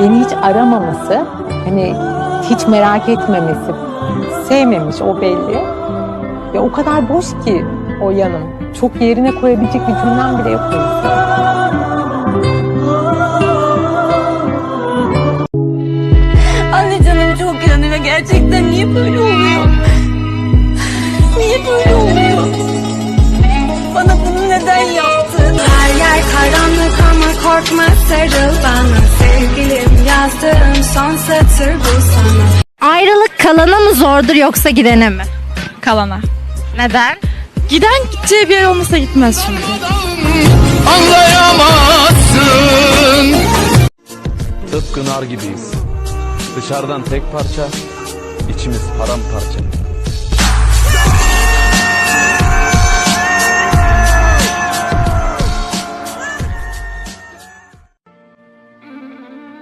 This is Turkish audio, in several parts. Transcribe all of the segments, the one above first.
beni hiç aramaması, hani hiç merak etmemesi, sevmemiş o belli. Ve o kadar boş ki o yanım. Çok yerine koyabilecek bir cümlem bile yok. Anne canım çok yanıyor. Gerçekten niye böyle oluyor? Niye böyle oluyor? Bana bunu neden yaptın? Her yer karanlık ama korkma sarıl bana. Yazdığım son satır bu sana. Ayrılık kalana mı zordur yoksa gidene mi? kalana. Neden? Giden gideceği bir yer olmasa gitmez çünkü. anlayamazsın Tıpkı nar gibiyiz Dışarıdan tek parça içimiz paramparça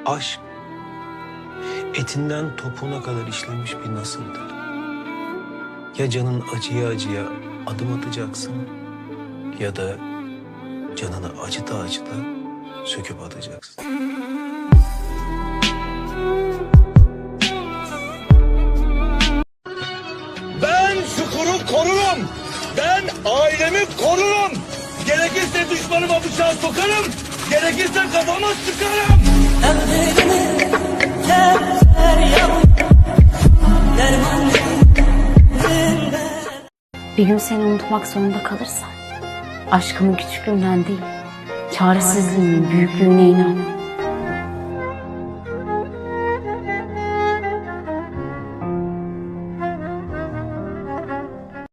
Aşk etinden topuğuna kadar işlemiş bir nasıldır. Ya canın acıya acıya adım atacaksın ya da canını acıta acıta söküp atacaksın. Ben çukuru korurum. Ben ailemi korurum. Gerekirse düşmanıma bıçağı sokarım. Gerekirse kafama sıkarım. Bir gün seni unutmak zorunda kalırsam, aşkımın küçüklüğünden değil, çaresizliğimin büyüklüğüne inan.